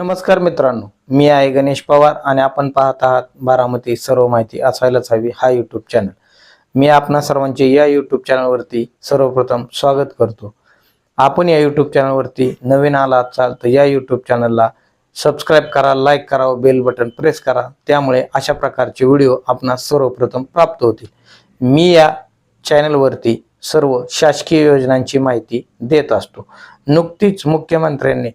नमस्कार मित्रांनो मी आहे गणेश पवार आणि आपण पाहत आहात बारामती सर्व माहिती असायलाच हवी हा यूट्यूब चॅनल मी आपणा सर्वांचे या यूट्यूब चॅनलवरती सर्वप्रथम स्वागत करतो. आपण या यूट्यूब चॅनलवरती नवीन आला असाल तर या यूट्यूब चॅनलला सबस्क्राईब करा लाईक करा व बेल बटन प्रेस करा. त्यामुळे अशा प्रकारचे व्हिडिओ आपणास सर्वप्रथम प्राप्त होतील. मी या चॅनलवरती सर्व शासकीय योजनांची माहिती देत असतो. नुकतीच मुख्यमंत्र्यांनी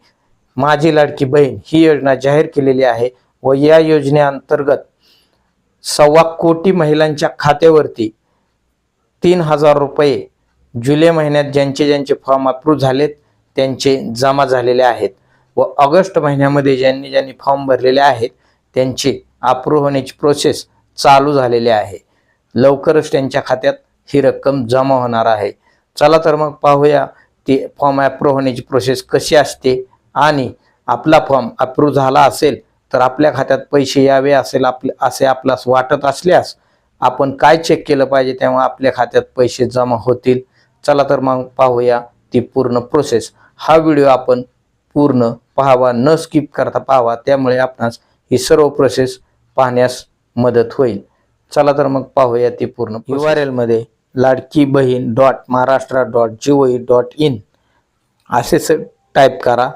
माझी लाडकी बहीण ही योजना जाहीर केलेली आहे व या योजनेअंतर्गत सव्वा कोटी महिलांच्या खात्यावरती तीन हजार रुपये जुलै महिन्यात ज्यांचे ज्यांचे फॉर्म अप्रूव्ह झालेत त्यांचे जमा झालेले आहेत व ऑगस्ट महिन्यामध्ये ज्यांनी ज्यांनी फॉर्म भरलेले आहेत त्यांचे अप्रूव्ह होण्याची प्रोसेस चालू झालेली आहे. लवकरच त्यांच्या खात्यात ही रक्कम जमा होणार आहे. चला तर मग पाहूया ती फॉर्म अप्रूव्ह होण्याची प्रोसेस कशी असते आणि आपला फॉर्म अप्रूव्ह झाला असेल तर आपल्या खात्यात पैसे यावे असेल आपले असे आपल्यास वाटत असल्यास आपण काय चेक केलं पाहिजे तेव्हा आपल्या खात्यात पैसे जमा होतील. चला तर मग पाहूया ती पूर्ण प्रोसेस हा व्हिडिओ आपण पूर्ण पाहावा न स्किप करता पाहावा त्यामुळे आपणास ही सर्व प्रोसेस पाहण्यास मदत होईल. चला तर मग पाहूया ती पूर्ण यू आर एलमध्ये Ladki Bahin dot Maharashtra dot GOE dot in असे टाईप करा.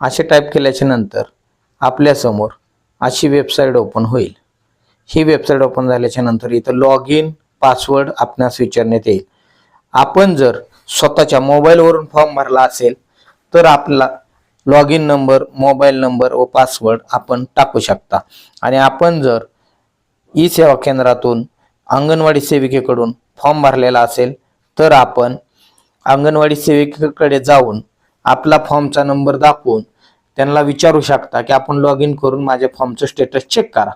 असे टाईप केल्याच्यानंतर आपल्यासमोर अशी वेबसाईट ओपन होईल. ही वेबसाईट ओपन झाल्याच्यानंतर इथं लॉग इन पासवर्ड आपणास विचारण्यात येईल. आपण जर स्वतःच्या मोबाईलवरून फॉर्म भरला असेल तर आपला log in number mobile number व पासवर्ड आपण टाकू शकता. आणि आपण जर ई सेवा केंद्रातून अंगणवाडी सेविकेकडून फॉर्म भरलेला असेल तर आपण अंगणवाडी सेविकेकडे जाऊन आपला फॉर्मचा नंबर दाखवून त्यांना विचारू शकता की आपण लॉग इन करून माझ्या फॉर्मचं स्टेटस चेक करा.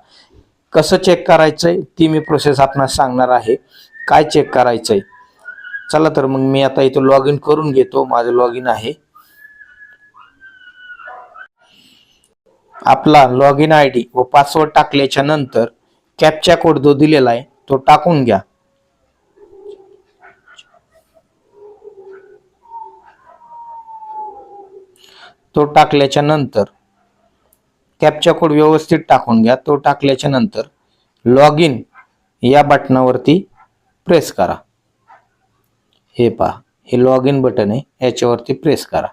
कसं चेक करायचंय? ती मी प्रोसेस आपणास सांगणार आहे. काय चेक करायचंय? चला तर मग मी आता इथं लॉग इन करून घेतो. माझं लॉग इन आहे. आपला लॉग इन आय डी व पासवर्ड टाकल्याच्या नंतर कॅपचा कोड जो दिलेला आहे तो टाकून घ्या. तो टाकल्याच्या नंतर कॅपचा कोड व्यवस्थित टाकून घ्या तो टाकल्याच्या नंतर लॉग इन या बटनावरती प्रेस करा. हे पहा हे लॉग इन बटन आहे याच्यावरती प्रेस करा.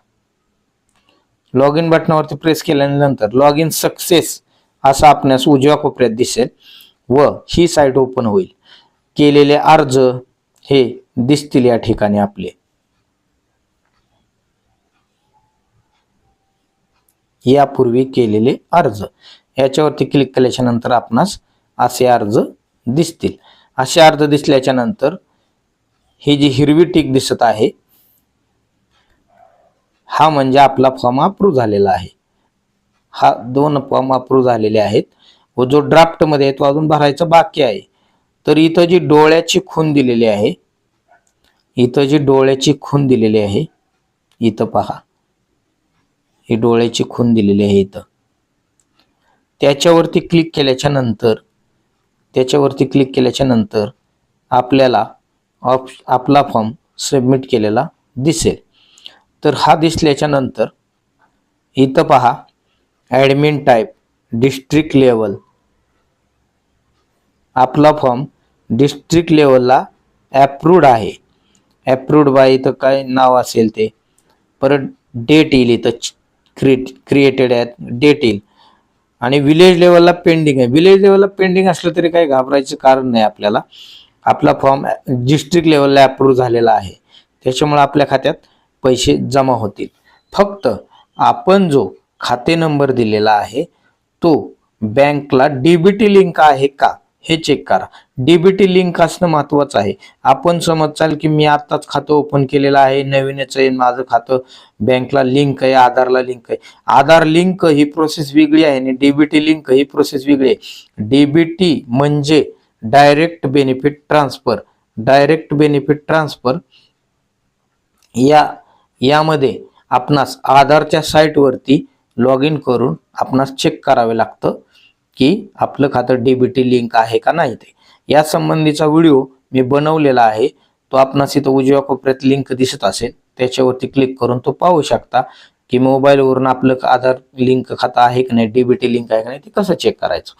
लॉग इन बटनावरती प्रेस केल्यानंतर लॉग इन सक्सेस असा आपणास उजव्या कोपऱ्यात दिसेल व ही साईट ओपन होईल. केलेले अर्ज हे दिसतील या ठिकाणी आपले. यापूर्वी केलेले अर्ज. याच्यावरती क्लिक केल्याच्यानंतर आपणास असे अर्ज दिसतील. असे अर्ज दिसल्याच्या नंतर ही जी हिरवी टीक दिसत आहे हा म्हणजे आपला फॉर्म अप्रूव्ह झालेला आहे. हा दोन फॉर्म अप्रूव्ह झालेले आहेत व जो ड्राफ्टमध्ये आहे तो अजून भरायचा बाकी आहे. तर इथं जी डोळ्याची खून दिलेली आहे इथं जी डोळ्याची खून दिलेली आहे इथं पहा. ही डोळ्याची खून दिलेली आहे इथं. त्याच्यावरती क्लिक केल्याच्यानंतर त्याच्यावरती क्लिक केल्याच्यानंतर आपल्याला ऑप आपला फॉर्म सबमिट केलेला दिसेल. तर हा दिसल्याच्या नंतर इथं पहा ॲडमिन टाईप डिस्ट्रिक्ट लेवल आपला फॉर्म डिस्ट्रिक्ट लेवलला ॲप्रूव्ड आहे. ॲप्रूव्ड बाय इथं काय नाव असेल ते? परत डेट येईल इथं. क्रिएट क्रिएटेड आहेत डेटिंग आणि विलेज लेवलला पेंडिंग आहे. विलेज लेवलला पेंडिंग असलं तरी काही घाबरायचं कारण नाही आपल्याला. आपला फॉर्म डिस्ट्रिक्ट लेवलला अप्रूव्ह झालेला आहे. त्याच्यामुळे आपल्या खात्यात पैसे जमा होतील. फक्त आपण जो खाते नंबर दिलेला आहे तो बँकला डीबीटी लिंक आहे का? हे चेक करा. डीबीटी लिंक असणं महत्वाचं आहे. आपण समज चाल की मी आत्ताच खातं ओपन केलेलं आहे नवीनच आहे माझं खातं बँकला लिंक आहे आधारला लिंक आहे. आधार लिंक ही प्रोसेस वेगळी आहे आणि डीबीटी लिंक ही प्रोसेस वेगळी आहे. डीबीटी म्हणजे direct benefit transfer direct benefit transfer या यामध्ये आपणास आधारच्या साईटवरती लॉग इन करून आपणास चेक करावे लागतं. की आपलं खातं डीबीटी लिंक आहे का नाही ते. या संबंधीचा व्हिडिओ मी बनवलेला आहे. तो आपणास इथं उजव्या कोपऱ्यात लिंक दिसत असेल. त्याच्यावरती क्लिक करून तो पाहू शकता की मोबाईलवरून आपलं आधार लिंक खातं आहे की नाही डीबीटी लिंक आहे का नाही ते कसं चेक करायचं.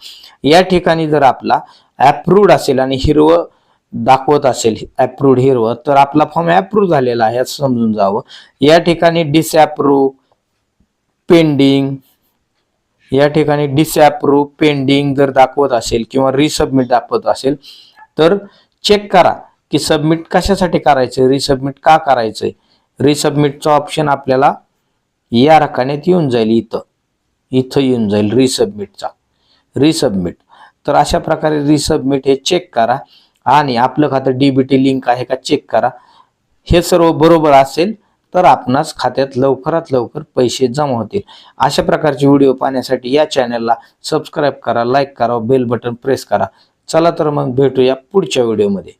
या ठिकाणी जर आपला अप्रूव्ड असेल आणि हिरवं दाखवत असेल अप्रूव्ड हिरवं तर आपला फॉर्म अप्रूव्ह झालेला आहे असं समजून जावं. या ठिकाणी डिसअप्रूव्ह पेंडिंग या ठिकाणी डिसअप्रूव्ह पेंडिंग जर दाखवत असेल किंवा रिसबमिट दाखवत असेल तर चेक करा की सबमिट कशासाठी करायचं रिसबमिट का करायचंय. रिसबमिटचा ऑप्शन आपल्याला या रखान्यात येऊन जाईल इथं. इथं येऊन जाईल रिसबमिटचा रिसबमिट तर अशा प्रकारे रिसबमिट हे चेक करा आणि आपलं खातं डीबीटी लिंक आहे का चेक करा. हे सर्व बरोबर असेल तर आपणास खात्यात लवकरात लवकर पैसे जमा होतील. अशा प्रकारचे व्हिडिओ पाहण्यासाठी या चॅनलला सबस्क्राईब करा लाईक करा बेल बटन प्रेस करा. चला तर मग भेटूया पुढच्या व्हिडिओमध्ये.